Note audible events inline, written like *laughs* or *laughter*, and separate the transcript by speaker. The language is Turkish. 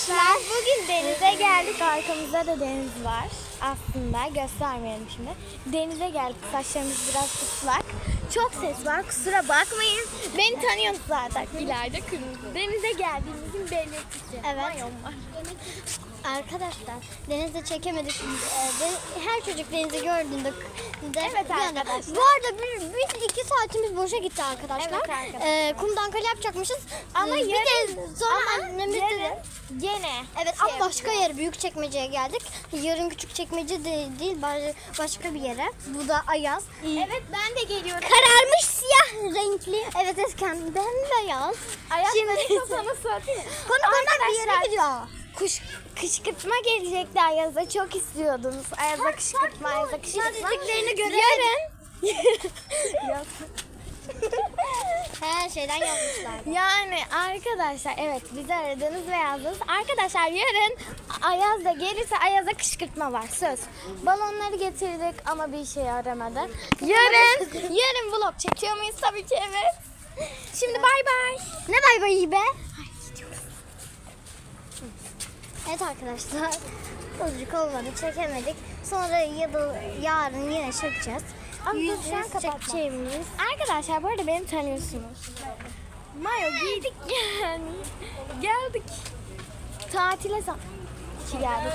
Speaker 1: Arkadaşlar bugün denize geldik. Arkamızda da deniz var. Aslında göstermeyelim şimdi. Denize geldik. Saçlarımız biraz ıslak. Çok ses var. Kusura bakmayın. Beni tanıyorsunuz zaten. İleride kırmızı. Denize geldiğimizin belirtisi.
Speaker 2: Evet.
Speaker 1: Mayon var.
Speaker 2: Arkadaşlar denizde çekemedik. Ee, Her çocuk denizi gördüğünde de
Speaker 1: Evet arkadaşlar.
Speaker 2: Bu arada bir, bir iki saatimiz boşa gitti arkadaşlar.
Speaker 1: Evet arkadaşlar.
Speaker 2: Ee, kumdan kale yapacakmışız.
Speaker 1: Ama
Speaker 2: bir
Speaker 1: yarın,
Speaker 2: de sonra
Speaker 1: ama
Speaker 2: annemiz
Speaker 1: yarın
Speaker 2: dedi.
Speaker 1: Gene
Speaker 2: Evet
Speaker 1: şey
Speaker 2: ama başka yere büyük çekmeceye geldik. Yarın küçük çekmece de değil ba- başka bir yere. Bu da Ayaz.
Speaker 1: Evet ben de geliyorum.
Speaker 2: Kararmış siyah renkli. Evet Esken bembeyaz.
Speaker 1: Ayaz
Speaker 2: Şimdi-
Speaker 1: Şimdi kafana *laughs* satayım.
Speaker 2: Konu konudan bir yere gidiyor.
Speaker 1: Kuş, kışkırtma gelecekti Ayaz'a. Çok istiyordunuz. Ayaz'a kışkırtma, Ayaz'a kışkırtma.
Speaker 2: Yazdıklarını göremedik.
Speaker 1: Yarın. *laughs*
Speaker 2: Her şeyden yazmışlar. *laughs*
Speaker 1: yani arkadaşlar evet bizi aradınız ve yazdınız. Arkadaşlar yarın Ayaz da gelirse Ayaz'a kışkırtma var söz. Balonları getirdik ama bir işe yaramadı. Yarın, *laughs* yarın vlog çekiyor muyuz? Tabii ki evet. Şimdi bay bay.
Speaker 2: Ne bay bay be? Evet arkadaşlar. *laughs* Azıcık olmadı çekemedik. Sonra ya da yarın yine çekeceğiz.
Speaker 1: Ama dur,
Speaker 2: Yüz
Speaker 1: şu an
Speaker 2: yüz
Speaker 1: kapatma.
Speaker 2: çekeceğimiz.
Speaker 1: Arkadaşlar bu arada beni tanıyorsunuz. Mayo giydik *laughs* yani. Geldik. Tatile zam. Geldik.